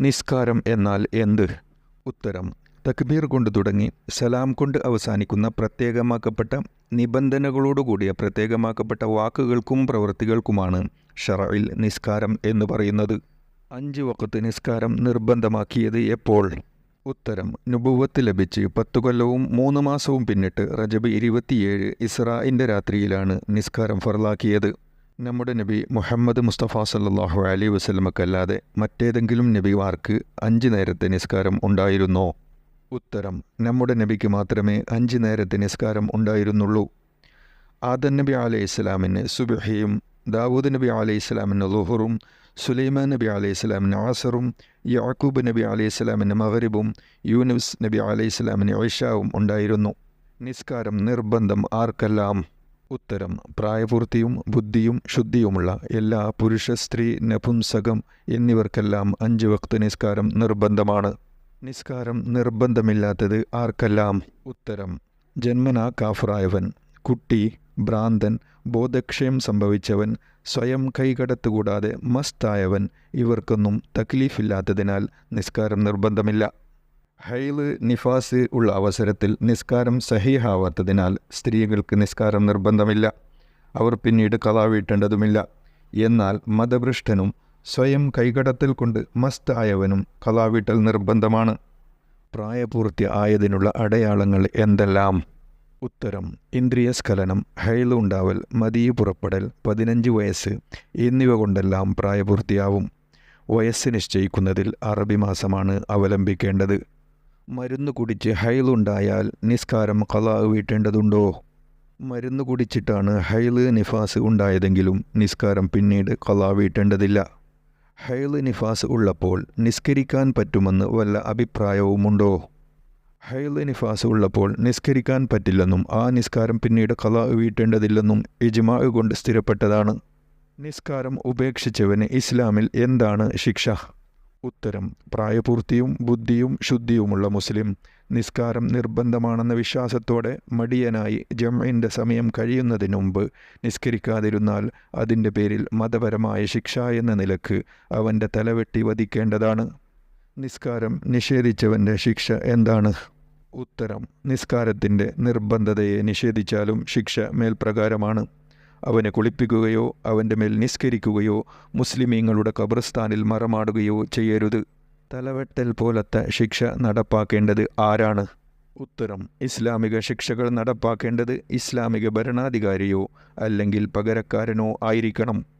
നിസ്കാരം എന്നാൽ എന്ത്? ഉത്തരം. തക്ബീർ കൊണ്ട് തുടങ്ങി സലാം കൊണ്ട് അവസാനിക്കുന്ന പ്രത്യേകമാക്കപ്പെട്ട നിബന്ധനകളോടുകൂടിയ പ്രത്യേകമാക്കപ്പെട്ട വാക്കുകൾക്കും പ്രവൃത്തികൾക്കുമാണ് ഷറയിൽ നിസ്കാരം എന്ന് പറയുന്നത്. അഞ്ച് വക്കത്ത് നിസ്കാരം നിർബന്ധമാക്കിയത് എപ്പോൾ? ഉത്തരം. നുബുവത്ത് ലഭിച്ച് പത്തു കൊല്ലവും മൂന്ന് മാസവും പിന്നിട്ട് റജബ് ഇരുപത്തിയേഴ് ഇസ്രായിന്റെ രാത്രിയിലാണ് നിസ്കാരം ഫറലാക്കിയത് നമ്മുടെ നബി മുഹമ്മദ് മുസ്തഫ സല്ലാഹു അലി വസ്ലമക്കല്ലാതെ മറ്റേതെങ്കിലും നബിമാർക്ക് അഞ്ച് നേരത്തെ നിസ്കാരം ഉണ്ടായിരുന്നോ? ഉത്തരം നമ്മുടെ നബിക്ക് മാത്രമേ അഞ്ച് നേരത്തെ നിസ്കാരം ഉണ്ടായിരുന്നുള്ളൂ. ആദൻ നബി അലൈഹി ഇസ്ലാമിന് സുബഹിയും ദാവൂദ് നബി അലൈഹി ഇസ്ലാമിന് ലുഹറും സുലൈമാൻ നബി അലൈഹി ഇസ്ലാമിന് ആസറും യാക്കൂബ് നബി അലൈഹി ഇസ്ലാമിന് മഹരിബും യൂനുസ് നബി അലൈഹി ഇസ്ലാമിന് ഐഷാവും ഉണ്ടായിരുന്നു. നിസ്കാരം നിർബന്ധം ആർക്കെല്ലാം? ഉത്തരം. പ്രായപൂർത്തിയും ബുദ്ധിയും ശുദ്ധിയുമുള്ള എല്ലാ പുരുഷ സ്ത്രീ നപുംസകം എന്നിവർക്കെല്ലാം അഞ്ച് വക്ത് നിസ്കാരം നിർബന്ധമാണ്. നിസ്കാരം നിർബന്ധമില്ലാത്തത് ആർക്കെല്ലാം? ഉത്തരം. ജന്മനാ കാഫറായവൻ. കുട്ടി ഭ്രാന്തൻ ബോധക്ഷയം സംഭവിച്ചവൻ സ്വയം കൈകടത്തുകൂടാതെ മസ്തായവൻ. ഇവർക്കൊന്നും തക്ലീഫില്ലാത്തതിനാൽ നിസ്കാരം നിർബന്ധമില്ല. ഹൈൽ നിഫാസ് ഉള്ള അവസരത്തിൽ നിസ്കാരം സഹിഹാവാത്തതിനാൽ സ്ത്രീകൾക്ക് നിസ്കാരം നിർബന്ധമില്ല. അവർ പിന്നീട് കലാവീട്ടേണ്ടതുമില്ല. എന്നാൽ മതഭ്രഷ്ടനും സ്വയം കൈകടത്തിൽ കൊണ്ട് മസ്ത് ആയവനും കലാവീട്ടൽ നിർബന്ധമാണ്. പ്രായപൂർത്തി ആയതിനുള്ള അടയാളങ്ങൾ എന്തെല്ലാം? ഉത്തരം ഇന്ദ്രിയസ്ഖലനം ഹൈലുണ്ടാവൽ മതിയ പുറപ്പെടൽ പതിനഞ്ച് വയസ്സ് എന്നിവ കൊണ്ടെല്ലാം പ്രായപൂർത്തിയാവും. വയസ്സ് നിശ്ചയിക്കുന്നതിൽ അറബി മാസമാണ് അവലംബിക്കേണ്ടത്. മരുന്ന് കുടിച്ച് ഹൈലുണ്ടായാൽ നിസ്കാരം കലാ വീട്ടേണ്ടതുണ്ടോ? മരുന്ന് കുടിച്ചിട്ടാണ് ഹൈൽ നിഫാസ് ഉണ്ടായതെങ്കിലും നിസ്കാരം പിന്നീട് കലാ വീട്ടേണ്ടതില്ല. ഹൈൽ നിഫാസ് ഉള്ളപ്പോൾ നിസ്കരിക്കാൻ പറ്റുമെന്ന് വല്ല അഭിപ്രായവുമുണ്ടോ? ഹൈൽ നിഫാസ് ഉള്ളപ്പോൾ നിസ്കരിക്കാൻ പറ്റില്ലെന്നും ആ നിസ്കാരം പിന്നീട് കലാ വീട്ടേണ്ടതില്ലെന്നും ഇജ്മാ കൊണ്ട് സ്ഥിരപ്പെട്ടതാണ്. നിസ്കാരം ഉപേക്ഷിച്ചവന് ഇസ്ലാമിൽ എന്താണ് ശിക്ഷ? ഉത്തരം. പ്രായപൂർത്തിയും ബുദ്ധിയും ശുദ്ധിയുമുള്ള മുസ്ലിം. നിസ്കാരം നിർബന്ധമാണെന്ന വിശ്വാസത്തോടെ മടിയനായി ജമ്മിന്റെ സമയം കഴിയുന്നതിന് മുമ്പ് നിസ്കരിക്കാതിരുന്നാൽ അതിന്റെ പേരിൽ മതപരമായ ശിക്ഷ എന്ന നിലയ്ക്ക് അവന്റെ തലവെട്ടി വധിക്കേണ്ടതാണ്. നിസ്കാരം നിഷേധിച്ചവന്റെ ശിക്ഷ എന്താണ്? ഉത്തരം. നിസ്കാരത്തിന്റെ നിർബന്ധതയെ നിഷേധിച്ചാലും ശിക്ഷ മേൽപ്രകാരമാണ്. അവനെ കുളിപ്പിക്കുകയോ അവന്റെ മേൽ നിസ്കരിക്കുകയോ മുസ്ലിമീങ്ങളുടെ ഖബർസ്ഥാനിൽ മറമാടുകയോ ചെയ്യരുത്. തലവെട്ടൽ പോലത്തെ ശിക്ഷ നടപ്പാക്കേണ്ടത് ആരാണ്? ഉത്തരം ഇസ്ലാമിക ശിക്ഷകൾ നടപ്പാക്കേണ്ടത് ഇസ്ലാമിക ഭരണാധികാരിയോ അല്ലെങ്കിൽ പകരക്കാരനോ ആയിരിക്കണം.